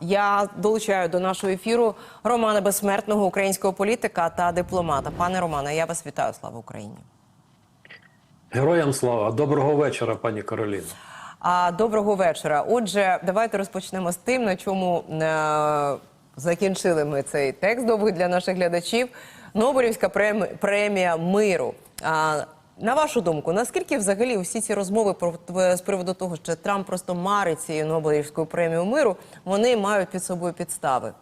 Я долучаю до нашого ефіру Романа Безсмертного, українського політика та дипломата. Пане Романе, я вас вітаю. Слава Україні. Героям слава, доброго вечора, пані Кароліно. А доброго вечора. Отже, давайте розпочнемо з тим, на чому е- закінчили ми цей текст довгий для наших глядачів. Нобелівська прем- премія миру. А, на вашу думку, наскільки взагалі всі ці розмови про з приводу того, що Трамп просто марить цією Нобелівською премією миру, вони мають під собою підстави?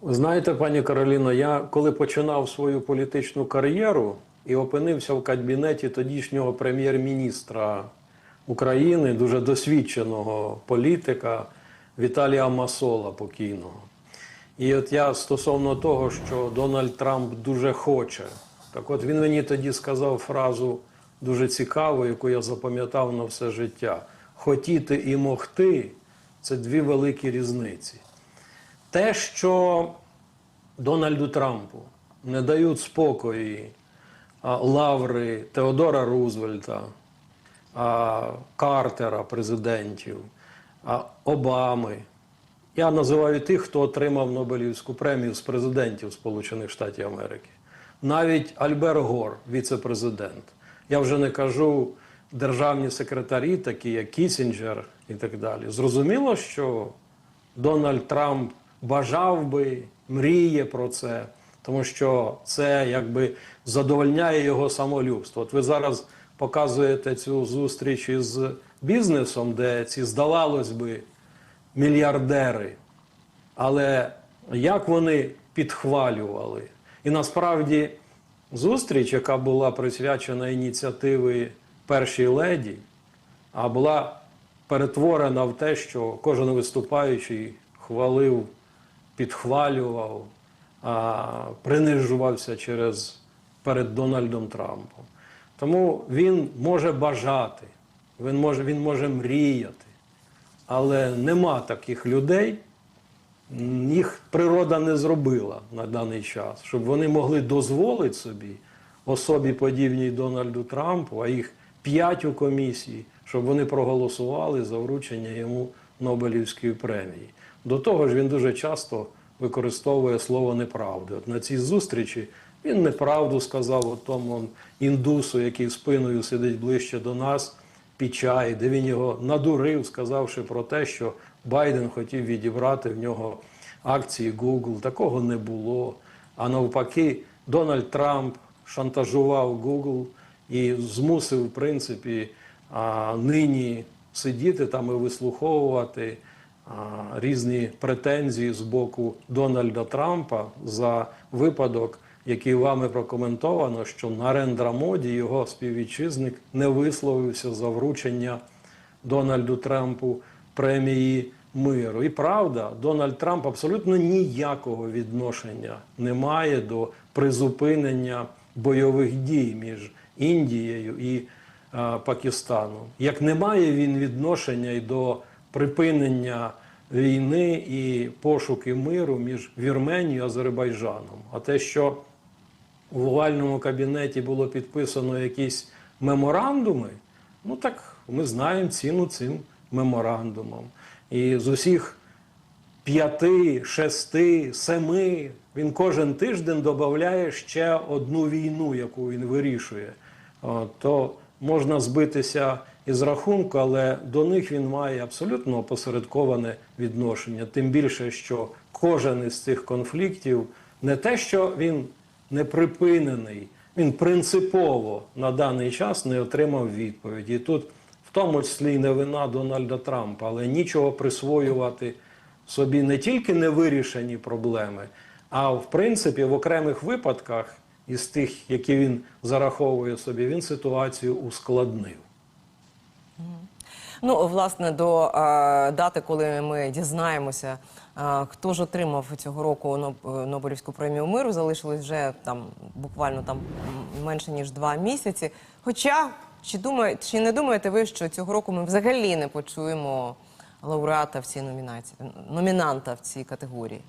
Ви знаєте, пані Кароліно, я коли починав свою політичну кар'єру і опинився в кабінеті тодішнього прем'єр-міністра України, дуже досвідченого політика Віталія Масола покійного. І от я стосовно того, що Дональд Трамп дуже хоче, так от він мені тоді сказав фразу дуже цікаву, яку я запам'ятав на все життя: хотіти і могти це дві великі різниці. Те, що Дональду Трампу не дають спокої лаври Теодора Рузвельта, Картера, президентів, Обами. Я називаю тих, хто отримав Нобелівську премію з президентів Сполучених Штатів Америки. Навіть Альбер Гор, віце-президент. Я вже не кажу державні секретарі, такі як Кісінджер і так далі. Зрозуміло, що Дональд Трамп бажав би, мріє про це, тому що це якби задовольняє його самолюбство. От ви зараз показуєте цю зустріч із бізнесом, де ці, здавалось би, мільярдери. Але як вони підхвалювали? І насправді зустріч, яка була присвячена ініціативи першій леді, а була перетворена в те, що кожен виступаючий хвалив, підхвалював, а, принижувався через перед Дональдом Трампом. Тому він може бажати, він може, він може мріяти, але нема таких людей, їх природа не зробила на даний час, щоб вони могли дозволити собі особі подібній Дональду Трампу, а їх п'ять у комісії, щоб вони проголосували за вручення йому Нобелівської премії. До того ж, він дуже часто використовує слово неправди. От на цій зустрічі він неправду сказав тому індусу, який спиною сидить ближче до нас, Пічай, де він його надурив, сказавши про те, що Байден хотів відібрати в нього акції Google. Такого не було. А навпаки, Дональд Трамп шантажував Google і змусив, в принципі, нині сидіти там і вислуховувати різні претензії з боку Дональда Трампа за випадок, який вами прокоментовано, що Нарендра Моді, його співвітчизник, не висловився за вручення Дональду Трампу премії миру. І правда, Дональд Трамп абсолютно ніякого відношення не має до призупинення бойових дій між Індією і а, Пакистаном. Як не має він відношення й до припинення війни і пошуки миру між Вірменією і Азербайджаном. А те, що в овальному кабінеті було підписано якісь меморандуми, ну так ми знаємо ціну цим меморандумам. І з усіх п'яти, шести, семи він кожен тиждень додає ще одну війну, яку він вирішує. То можна збитися із рахунку, але до них він має абсолютно опосередковане відношення. Тим більше, що кожен із цих конфліктів не те, що він не припинений, він принципово на даний час не отримав відповіді. І тут тому числі й не вина Дональда Трампа, але нічого присвоювати собі не тільки невирішені проблеми, а в принципі в окремих випадках із тих, які він зараховує собі, він ситуацію ускладнив. Ну, власне, до е, дати, коли ми дізнаємося, е, хто ж отримав цього року Ноб- Нобелівську премію миру, залишилось вже там буквально там менше ніж два місяці. Хоча чи думає, чи не думаєте ви, що цього року ми взагалі не почуємо лауреата в цій номінації, номінанта в цій категорії?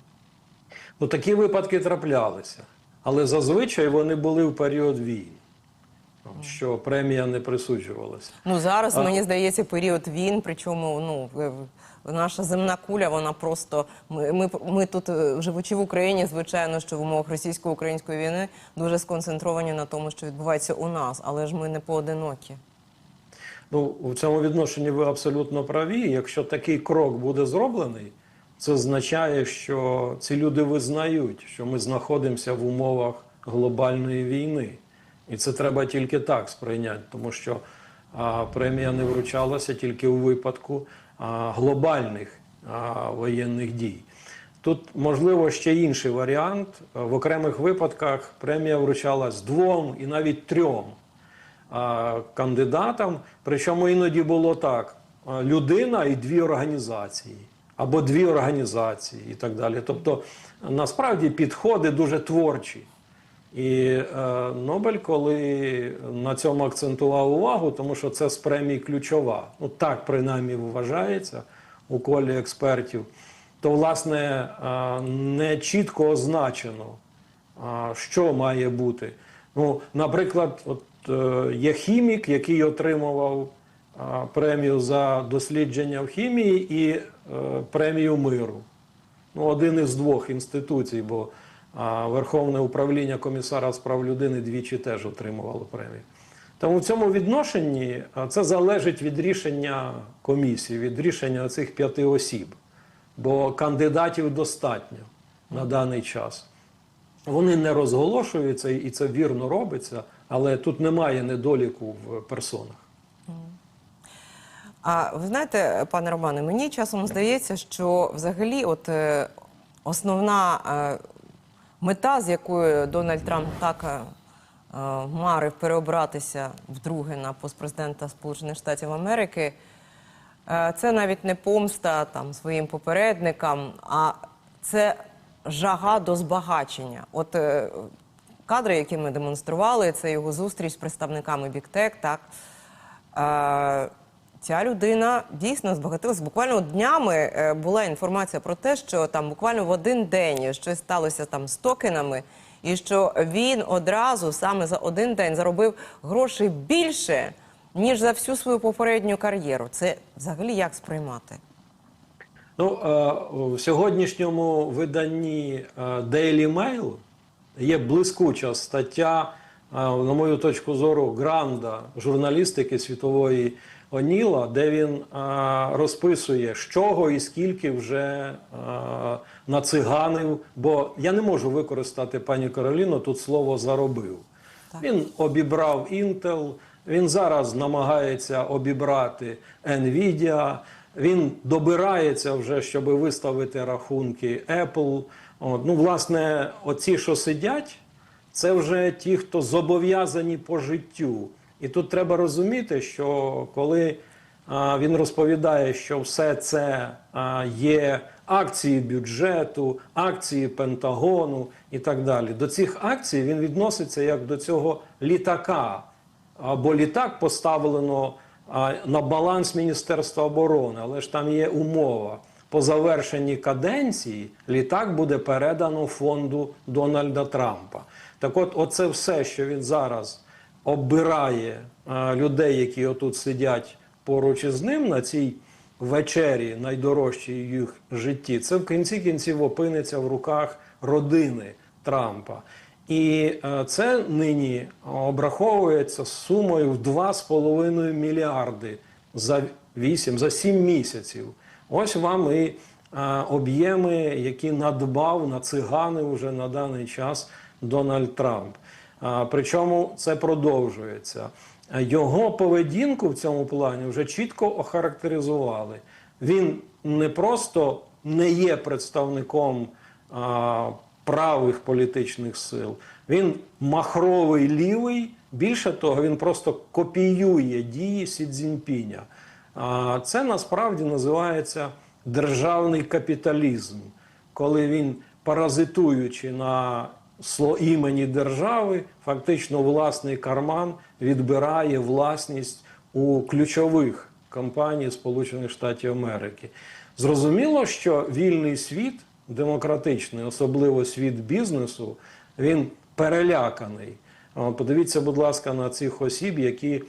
Ну, такі випадки траплялися. Але зазвичай вони були в період війн. Що премія не присуджувалася. Ну зараз А- мені здається період війн, причому ну в- в- наша земна куля, вона просто ми, ми, ми тут, е, живучи в Україні, звичайно, що в умовах російсько-української війни дуже сконцентровані на тому, що відбувається у нас, але ж ми не поодинокі. Ну, у цьому відношенні ви абсолютно праві. Якщо такий крок буде зроблений, це означає, що ці люди визнають, що ми знаходимося в умовах глобальної війни. І це треба тільки так сприйняти, тому що а, премія не вручалася тільки у випадку а, глобальних а, воєнних дій. Тут можливо ще інший варіант. В окремих випадках премія вручалась двом і навіть трьом а, кандидатам. Причому іноді було так: людина і дві організації, або дві організації, і так далі. Тобто, насправді підходи дуже творчі. І е, Нобель, коли на цьому акцентував увагу, тому що це з премії ключова, ну так принаймні вважається у колі експертів, то власне е, не чітко означено, а, що має бути. Ну, наприклад, от е, є хімік, який отримував а, премію за дослідження в хімії і е, премію миру. Ну, один із двох інституцій, бо а, Верховне управління комісара з прав людини двічі теж отримувало премію. Тому в цьому відношенні це залежить від рішення комісії, від рішення цих п'яти осіб. Бо кандидатів достатньо на даний час. Вони не розголошуються, і це вірно робиться, але тут немає недоліку в персонах. А ви знаєте, пане Романе, мені часом здається, що взагалі, от е, основна е, мета, з якою Дональд Трамп так е, е, марив переобратися вдруге на пост президента Сполучених Штатів Америки, е, це навіть не помста там своїм попередникам, а це жага до збагачення. От кадри, які ми демонстрували, це його зустріч з представниками Біктек, так. Е, Ця людина дійсно збагатилась. Буквально днями е, була інформація про те, що там буквально в один день щось сталося там з токенами, і що він одразу саме за один день заробив грошей більше, ніж за всю свою попередню кар'єру. Це взагалі як сприймати? Ну, е, в сьогоднішньому виданні е, Daily Mail є блискуча стаття, е, на мою точку зору, гранда журналістики світової Оніла, де він е, розписує, з чого і скільки вже е, нациганив. Бо я не можу використати пані Кароліно тут слово заробив. Він обібрав Intel, він зараз намагається обібрати Nvidia, він добирається вже, щоб виставити рахунки Apple. От, ну, власне, оці, що сидять, це вже ті, хто зобов'язані по життю. І тут треба розуміти, що коли він розповідає, що все це є акції бюджету, акції Пентагону і так далі. До цих акцій він відноситься як до цього літака. Або літак поставлено на баланс Міністерства оборони, але ж там є умова. По завершенні каденції літак буде передано фонду Дональда Трампа. Так от, оце все, що він зараз оббирає людей, які отут сидять поруч із ним на цій вечері, найдорожчій їх житті, це в кінці кінців опиниться в руках родини Трампа. І е, це нині обраховується сумою в 2,5 мільярди за 8, за 7 місяців. Ось вам і е, об'єми, які надбав на цигани вже на даний час Дональд Трамп. Причому це продовжується. Його поведінку в цьому плані вже чітко охарактеризували. Він не просто не є представником правих політичних сил, він махровий лівий. Більше того, він просто копіює дії Сі Цзіньпіня. А це насправді називається державний капіталізм, коли він, паразитуючи на імені держави, фактично власний карман відбирає власність у ключових компаній Сполучених Штатів Америки. Зрозуміло, що вільний світ, демократичний, особливо світ бізнесу, він переляканий. Подивіться, будь ласка, на цих осіб, які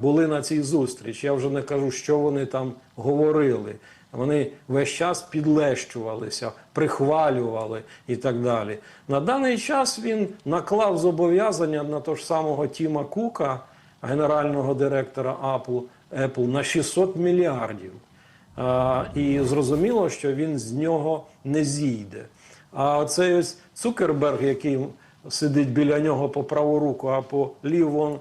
були на цій зустрічі. Я вже не кажу, що вони там говорили. Вони весь час підлещувалися, прихвалювали і так далі. На даний час він наклав зобов'язання на того ж самого Тіма Кука, генерального директора Apple, Apple на 600 мільярдів. А, і зрозуміло, що він з нього не зійде. А цей ось Цукерберг, який сидить біля нього по праву руку, а по ліву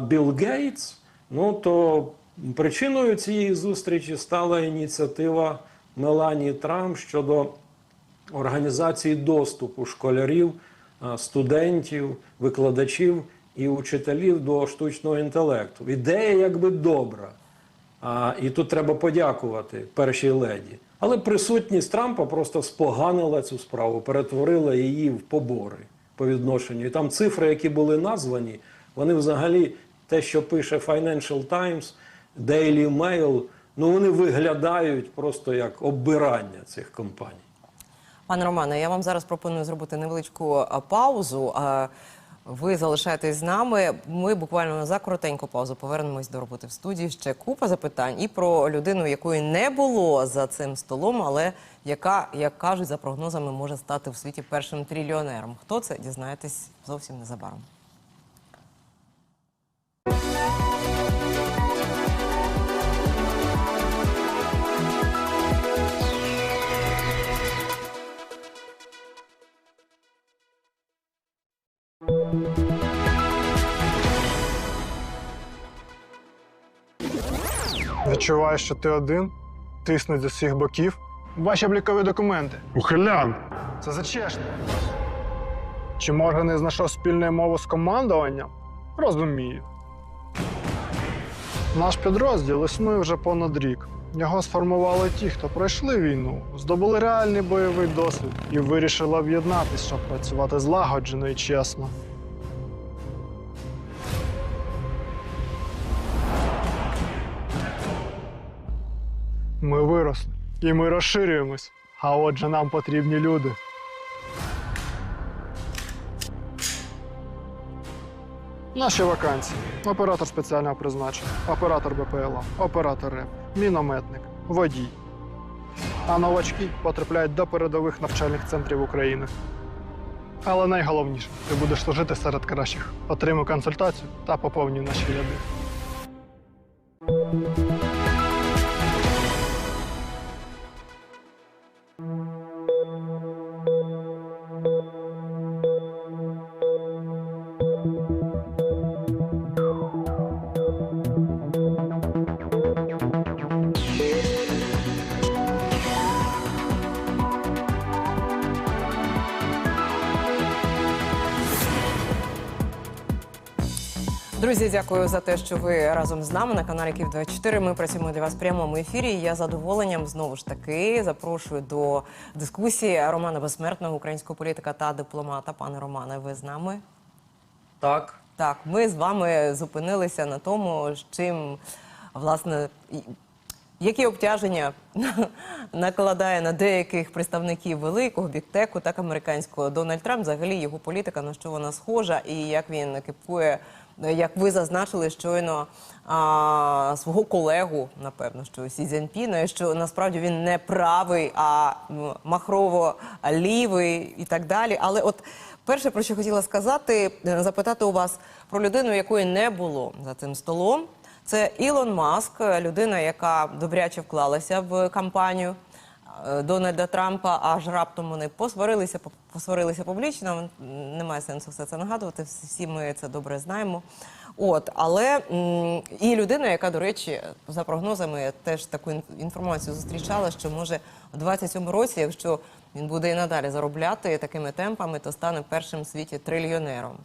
Білл Гейтс, ну то причиною цієї зустрічі стала ініціатива Меланії Трамп щодо організації доступу школярів, студентів, викладачів і учителів до штучного інтелекту. Ідея якби добра. А, і тут треба подякувати першій леді. Але присутність Трампа просто споганила цю справу, перетворила її в побори по відношенню. І там цифри, які були названі, вони взагалі те, що пише Financial Times, Daily Mail, ну вони виглядають просто як оббирання цих компаній. Пане Романе, я вам зараз пропоную зробити невеличку паузу. Ви залишаєтесь з нами. Ми буквально за коротеньку паузу повернемось до роботи в студії. Ще купа запитань і про людину, якої не було за цим столом, але яка, як кажуть, за прогнозами може стати в світі першим трильйонером. Хто це дізнаєтесь зовсім незабаром. Відчуваєш, що ти один, тиснуть з усіх боків. Ваші облікові документи. Ухилян! Це зачешно. Чи може не знайшов спільної мови з командуванням? Розумію. Наш підрозділ існує вже понад рік. Його сформували ті, хто пройшли війну, здобули реальний бойовий досвід і вирішили об'єднатися, щоб працювати злагоджено і чесно. І ми розширюємось. А отже, нам потрібні люди. Наші вакансії: оператор спеціального призначення, оператор БПЛА, оператор РЕП, мінометник, водій. А новачки потрапляють до передових навчальних центрів України. Але найголовніше, ти будеш служити серед кращих. Отримуй консультацію та поповнюй наші ряди. Друзі, дякую за те, що ви разом з нами на каналі Київ 24 Ми працюємо для вас в прямому ефірі. І Я задоволенням знову ж таки запрошую до дискусії Романа Безсмертного, українського політика та дипломата. Пане Романе, ви з нами? Так. Так, ми з вами зупинилися на тому, з чим власне. Які обтяження накладає на деяких представників великого біктеку, так американського Дональд Трамп, взагалі його політика, на що вона схожа, і як він кипує, як ви зазначили щойно а, свого колегу, напевно, що Сі Цзіньпіна, що насправді він не правий, а махрово-лівий і так далі. Але от перше, про що хотіла сказати, е, запитати у вас про людину, якої не було за цим столом. Це Ілон Маск, людина, яка добряче вклалася в кампанію Дональда Трампа, аж раптом вони посварилися, по- посварилися публічно. Немає сенсу все це нагадувати. всі- ми це добре знаємо. От, але і людина, яка, до речі, за прогнозами я теж таку інформацію зустрічала, що може у 27 році, якщо він буде і надалі заробляти такими темпами, то стане першим в світі трильйонером.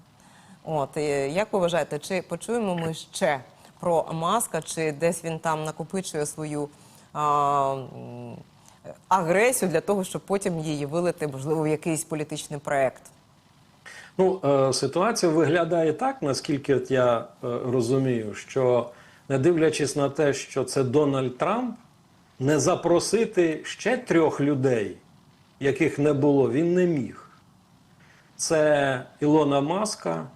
От як ви вважаєте, чи почуємо ми ще про маска, чи десь він там накопичує свою а, агресію для того, щоб потім її вилити, можливо, в якийсь політичний проект? Ну, е, ситуація виглядає так, наскільки я е, розумію, що не дивлячись на те, що це Дональд Трамп, не запросити ще трьох людей, яких не було, він не міг. це Ілона Маска,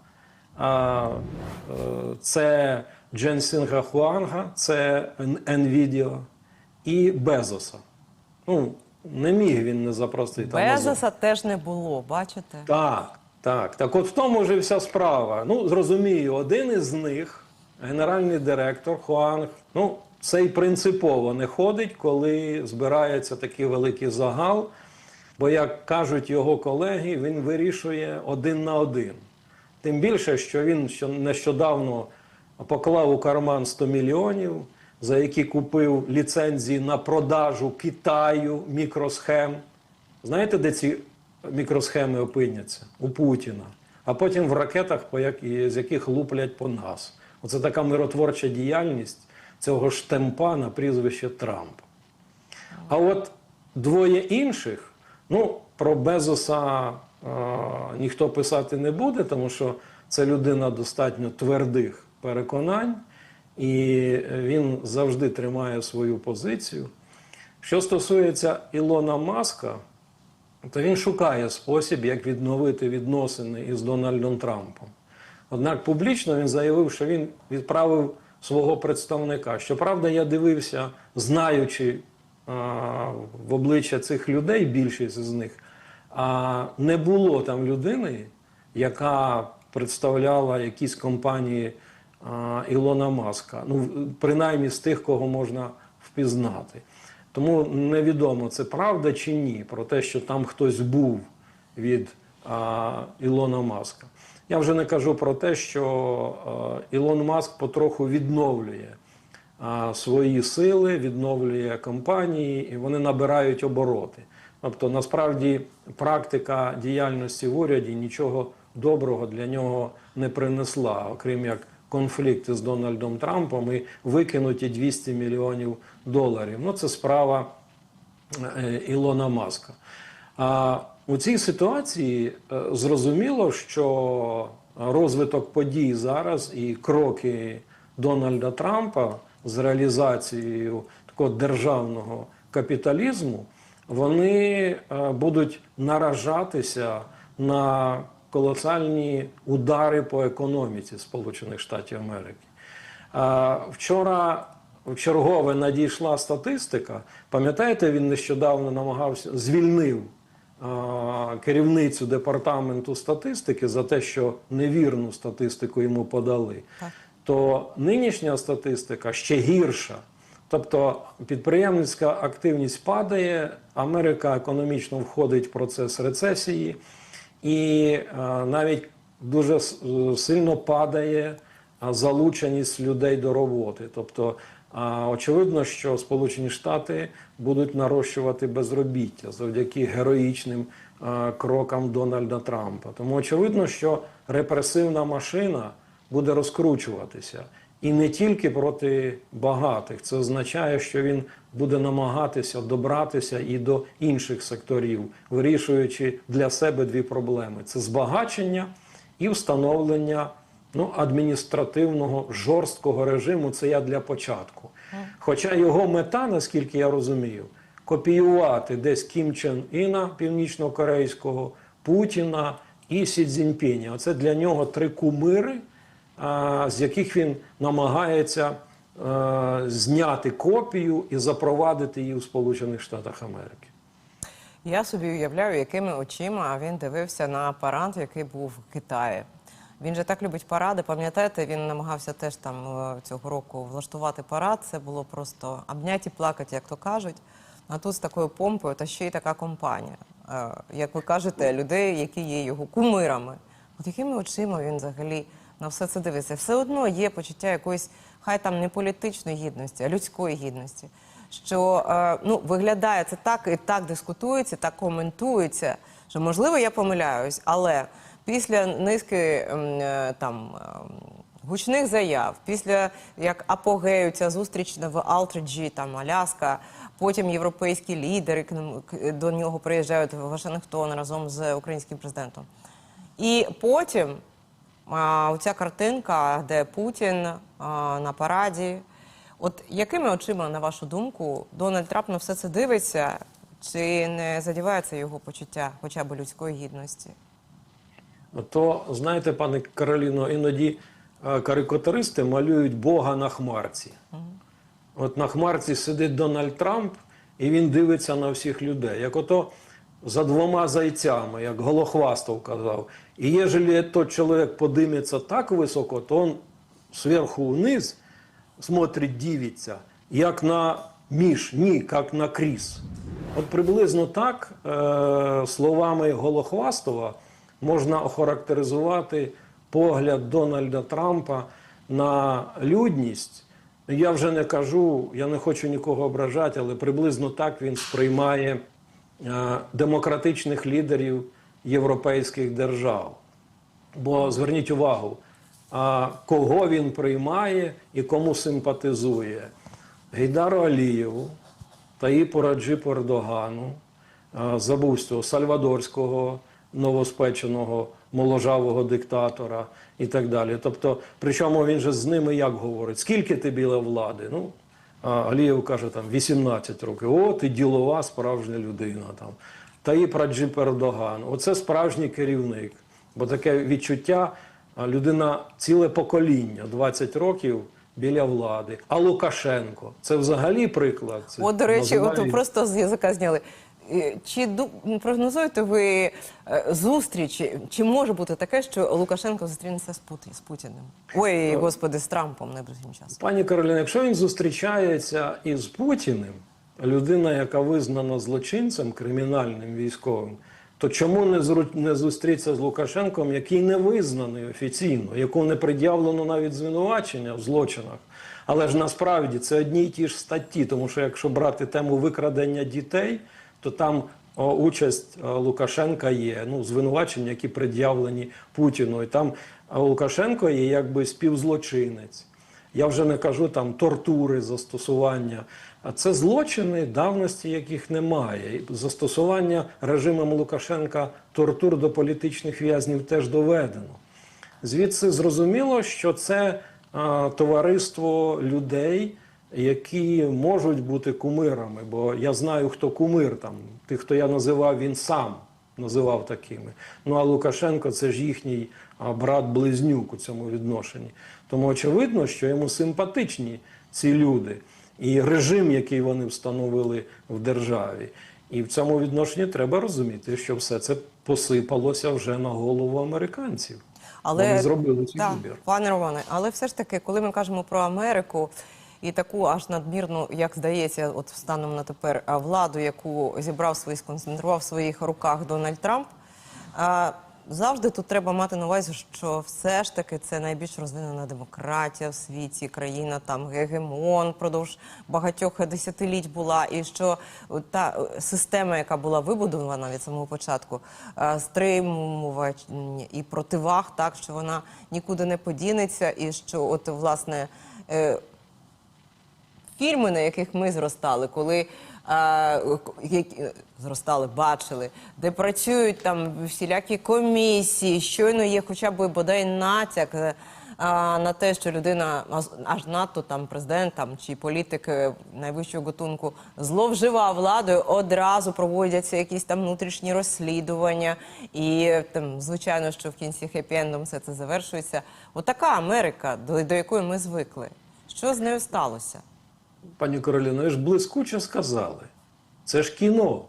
е, це Дженсінга Хуанга, це Nvidia і Безоса. Ну, не міг він не запросити. Безоса теж не було, бачите? Так, так. Так от в тому вже вся справа. Ну, зрозумію, один із них, генеральний директор Хуанг, ну, це й принципово не ходить, коли збирається такий великий загал. Бо, як кажуть його колеги, він вирішує один на один. Тим більше, що він що нещодавно поклав у карман 100 мільйонів, за які купив ліцензії на продажу Китаю мікросхем. Знаєте, де ці мікросхеми опиняться? У Путіна. А потім в ракетах, з яких луплять по нас. Оце така миротворча діяльність цього штемпа на прізвище Трамп. А от двоє інших, ну, про Безоса е, ніхто писати не буде, тому що це людина достатньо твердих переконань, і він завжди тримає свою позицію. Що стосується Ілона Маска, то він шукає спосіб, як відновити відносини із Дональдом Трампом. Однак публічно він заявив, що він відправив свого представника. Щоправда, я дивився, знаючи а, в обличчя цих людей, більшість з них, а не було там людини, яка представляла якісь компанії Ілона Маска. Ну, принаймні з тих, кого можна впізнати. Тому невідомо, це правда чи ні, про те, що там хтось був від а, Ілона Маска. Я вже не кажу про те, що а, Ілон Маск потроху відновлює а, свої сили, відновлює компанії, і вони набирають обороти. Тобто, насправді, практика діяльності в уряді нічого доброго для нього не принесла, окрім як конфлікти з Дональдом Трампом і викинуті 200 мільйонів доларів. Ну, це справа е, Ілона Маска. А у цій ситуації е, зрозуміло, що розвиток подій зараз і кроки Дональда Трампа з реалізацією такого державного капіталізму, вони е, будуть наражатися на колосальні удари по економіці Сполучених Штатів Америки. Вчора в чергове надійшла статистика. Пам'ятаєте, він нещодавно намагався звільнив керівницю департаменту статистики за те, що невірну статистику йому подали. Так. То нинішня статистика ще гірша. Тобто підприємницька активність падає, Америка економічно входить в процес рецесії, і е, навіть дуже е, сильно падає залученість людей до роботи. Тобто, очевидно, що Сполучені Штати будуть нарощувати безробіття завдяки героїчним е, крокам Дональда Трампа. Тому очевидно, що репресивна машина буде розкручуватися. І не тільки проти багатих. Це означає, що він буде намагатися добратися і до інших секторів, вирішуючи для себе дві проблеми: це збагачення і встановлення ну, адміністративного жорсткого режиму. Це я для початку. Хоча його мета, наскільки я розумію, копіювати десь Кім Чен Іна північно-корейського, Путіна і Сі Цзіньпіня. Оце для нього три кумири з яких він намагається е, зняти копію і запровадити її у Сполучених Штатах Америки. Я собі уявляю, якими очима він дивився на парад, який був в Китаї. Він же так любить паради. Пам'ятаєте, він намагався теж там е, цього року влаштувати парад. Це було просто обняті плакати, як то кажуть. А тут з такою помпою, та ще й така компанія. Е, Як ви кажете, людей, які є його кумирами. От якими очима він взагалі на все це дивиться? Все одно є почуття якоїсь, хай там не політичної гідності, а людської гідності. Що е, ну, виглядає це так і так дискутується, так коментується, що можливо я помиляюсь, але після низки е, там ем, гучних заяв, після як апогею ця зустріч в Алтриджі, там Аляска, потім європейські лідери до нього приїжджають в Вашингтон разом з українським президентом. І потім а, оця картинка, де Путін а, на параді. От якими очима, на вашу думку, Дональд Трамп на все це дивиться? Чи не задівається його почуття хоча б людської гідності? то знаєте, пане Кароліно, іноді е, карикатуристи малюють Бога на хмарці. От на хмарці сидить Дональд Трамп, і він дивиться на всіх людей. Як ото за двома зайцями, як Голохвастов казав. І ежели тот чоловік подиметься так високо, то он зверху вниз смотрить, дивиться, як на міш, ні, як на кріс. От приблизно так е, словами Голохвастова можна охарактеризувати погляд Дональда Трампа на людність. Я вже не кажу, я не хочу нікого ображати, але приблизно так він сприймає демократичних лідерів європейських держав. Бо зверніть увагу, кого він приймає і кому симпатизує. Гейдару Алієву, Таїпу Раджипу Ердогану, а, забув цього сальвадорського новоспеченого моложавого диктатора і так далі. Тобто, причому він же з ними як говорить, скільки ти біля влади? Ну, Алієв каже там 18 років. О, ти ділова справжня людина. Там. Та і Раджип Ердоган. Оце справжній керівник. Бо таке відчуття, людина ціле покоління, 20 років біля влади. А Лукашенко це взагалі приклад. Це От, до речі, називає... от просто з язика зняли. Е, Чи прогнозуєте ви е, зустрічі? Чи може бути таке, що Лукашенко зустрінеться з, Пут- з Путіним? Ой, господи, з Трампом найближчим часом. Пані Кароліна, якщо він зустрічається із Путіним, людина, яка визнана злочинцем кримінальним військовим, то чому не зру- не зустрітися з Лукашенком, який не визнаний офіційно, якому не пред'явлено навіть звинувачення в злочинах? Але ж насправді це одні й ті ж статті, тому що якщо брати тему викрадення дітей, то там участь Лукашенка є, ну, звинувачення, які пред'явлені Путіну. І там Лукашенко є якби співзлочинець. Я вже не кажу там тортури, застосування. А це злочини, давності яких немає. Застосування режимом Лукашенка тортур до політичних в'язнів теж доведено. Звідси зрозуміло, що це а, товариство людей, які можуть бути кумирами. Бо я знаю, хто кумир там. Тих, хто я називав, він сам називав такими. Ну а Лукашенко це ж їхній брат-близнюк у цьому відношенні. Тому очевидно, що йому симпатичні ці люди і режим, який вони встановили в державі. І в цьому відношенні треба розуміти, що все це посипалося вже на голову американців. Вони зробили так, вибір. Пане Романе, але все ж таки, коли ми кажемо про Америку і таку аж надмірну, як здається, от станом на тепер владу, яку зібрав свої, сконцентрував в своїх руках Дональд Трамп. Завжди тут треба мати на увазі, що все ж таки це найбільш розвинена демократія в світі, країна там гегемон продовж багатьох десятиліть була, і що та е, система, яка була вибудована від самого початку, е, стримувань і противаг, так що вона нікуди не подінеться, і що от власне. Е, фільми, на яких ми зростали, коли які, зростали, бачили, де працюють там всілякі комісії, щойно є хоча б бодай натяк е, на те, що людина аж- надто там президент чи політик е, найвищого готунку зловживав владою, одразу проводяться якісь там внутрішні розслідування, і е, там звичайно, що в кінці хеппі-ендом все це завершується. Отака Америка, до, до якої ми звикли. Що з нею сталося? Пані Кароліно, ви ж блискуче сказали. Це ж кіно.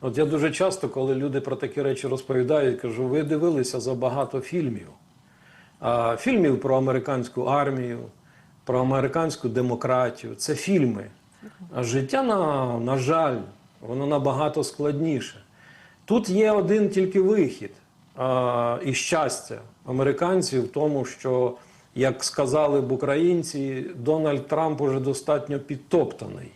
От я дуже часто, коли люди про такі речі розповідають, кажу, ви дивилися забагато фільмів. А, фільмів про американську армію, про американську демократію. Це фільми. А життя, на, на жаль, воно набагато складніше. Тут є один тільки вихід а, і щастя американців в тому, що, як сказали б українці, Дональд Трамп уже достатньо підтоптаний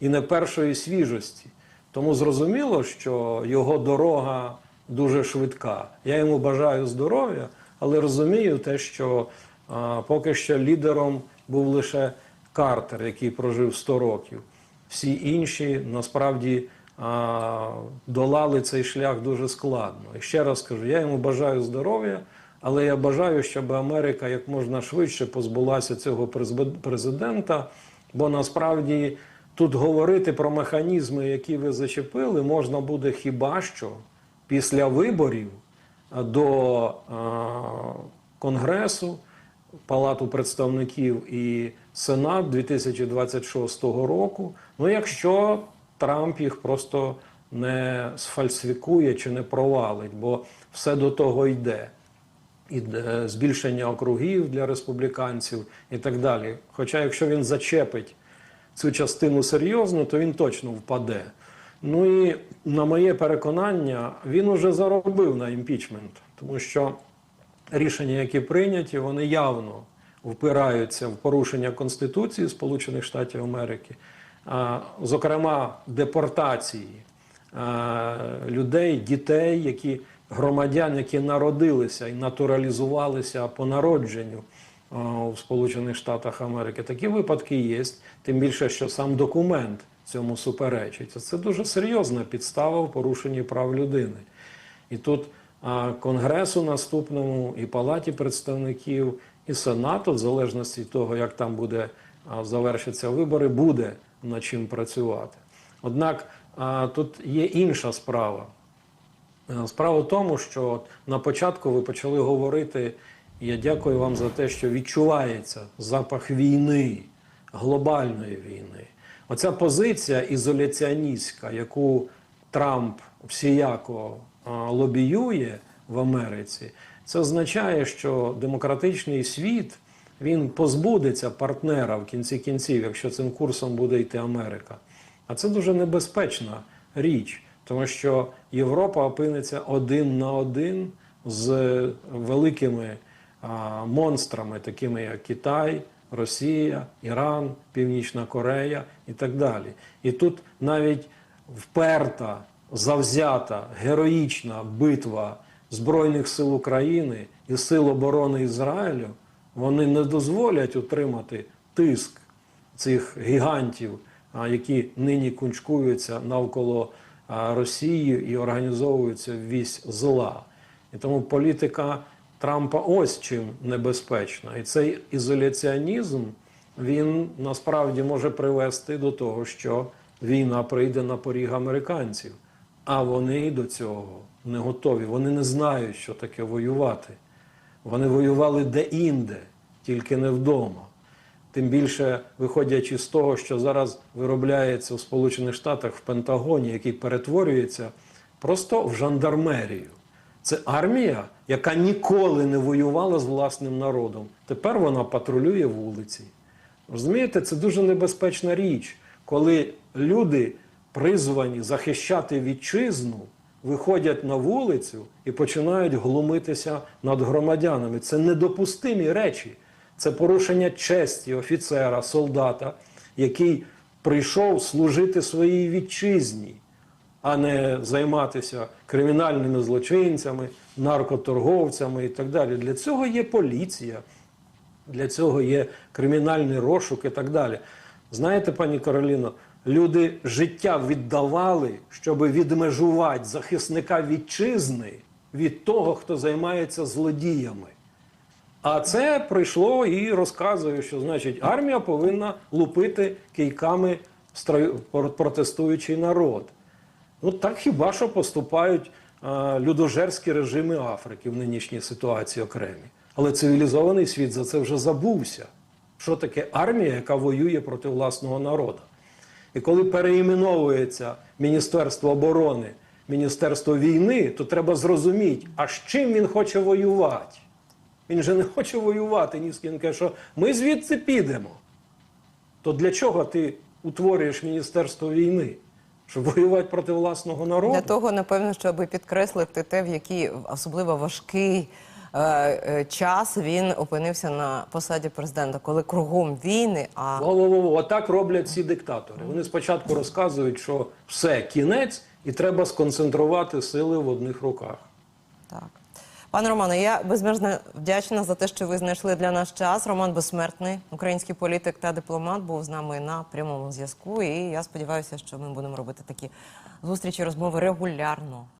і не першої свіжості. Тому зрозуміло, що його дорога дуже швидка. Я йому бажаю здоров'я, але розумію те, що а, поки що лідером був лише Картер, який прожив 100 років. Всі інші насправді а, долали цей шлях дуже складно. І ще раз кажу, я йому бажаю здоров'я, але я бажаю, щоб Америка як можна швидше позбулася цього президента, бо насправді тут говорити про механізми, які ви зачепили, можна буде хіба що після виборів до Конгресу, Палату представників і Сенат 2026 року. Ну, якщо Трамп їх просто не сфальсифікує чи не провалить, бо все до того йде і е, збільшення округів для республіканців і так далі. Хоча, якщо він зачепить цю частину серйозно, то він точно впаде. Ну і на моє переконання, він уже заробив на імпічмент, тому що рішення, які прийняті, вони явно впираються в порушення Конституції Сполучених Штатів Америки, зокрема депортації людей, дітей, які громадян, які народилися і натуралізувалися по народженню в Сполучених Штатах Америки. Такі випадки є, тим більше, що сам документ цьому суперечить. Це дуже серйозна підстава в порушенні прав людини. І тут Конгресу наступному, і Палаті представників, і Сенату, в залежності від того, як там буде а, завершаться вибори, буде над чим працювати. Однак тут є інша справа. Е, Справа в тому, що на початку ви почали говорити, я дякую вам за те, що відчувається запах війни, глобальної війни. Оця позиція ізоляціоністська, яку Трамп всіяко лобіює в Америці, це означає, що демократичний світ він позбудеться партнера в кінці кінців, якщо цим курсом буде йти Америка. А це дуже небезпечна річ, тому що Європа опиниться один на один з великими а, монстрами, такими як Китай, Росія, Іран, Північна Корея і так далі. І тут навіть вперта, завзята, героїчна битва Збройних сил України і Сил оборони Ізраїлю вони не дозволять утримати тиск цих гігантів, які нині кунчкуються навколо а, Росії і організовуються в вісь зла. І тому політика Трампа ось чим небезпечна. І цей ізоляціонізм він насправді може привести до того, що війна прийде на поріг американців. А вони до цього не готові. Вони не знають, що таке воювати. Вони воювали де-інде, тільки не вдома. Тим більше виходячи з того, що зараз виробляється в Сполучених Штатах в Пентагоні, який перетворюється просто в жандармерію. Це армія, яка ніколи не воювала з власним народом. Тепер вона патрулює вулиці. Розумієте, це дуже небезпечна річ, коли люди, призвані захищати вітчизну, виходять на вулицю і починають глумитися над громадянами. Це недопустимі речі. Це порушення честі офіцера, солдата, який прийшов служити своїй вітчизні, а не займатися кримінальними злочинцями, наркоторговцями і так далі. Для цього є поліція, для цього є кримінальний розшук і так далі. Знаєте, пані Кароліно, люди життя віддавали, щоб відмежувати захисника вітчизни від того, хто займається злодіями. А це прийшло і розказує, що значить армія повинна лупити кийками строю- протестуючий народ. Ну так хіба що поступають а, людожерські режими Африки в нинішній ситуації окремі. Але цивілізований світ за це вже забувся. Що таке армія, яка воює проти власного народу? І коли переіменовується Міністерство оборони, Міністерство війни, то треба зрозуміти, а з чим він хоче воювати. Він же не хоче воювати ні з ким. Каже, що ми звідси підемо. То для чого ти утворюєш Міністерство війни? Щоб воювати проти власного народу? Для того, напевно, щоб підкреслити те, в який особливо важкий е, е, час він опинився на посаді президента, коли кругом війни, а Во-во-во, Отак роблять ці диктатори. Вони спочатку розказують, що все, кінець, і треба сконцентрувати сили в одних руках. Так. Пане Романе, я безмежно вдячна за те, що ви знайшли для нас час. Роман Безсмертний, український політик та дипломат, був з нами на прямому зв'язку. І я сподіваюся, що ми будемо робити такі зустрічі, розмови регулярно.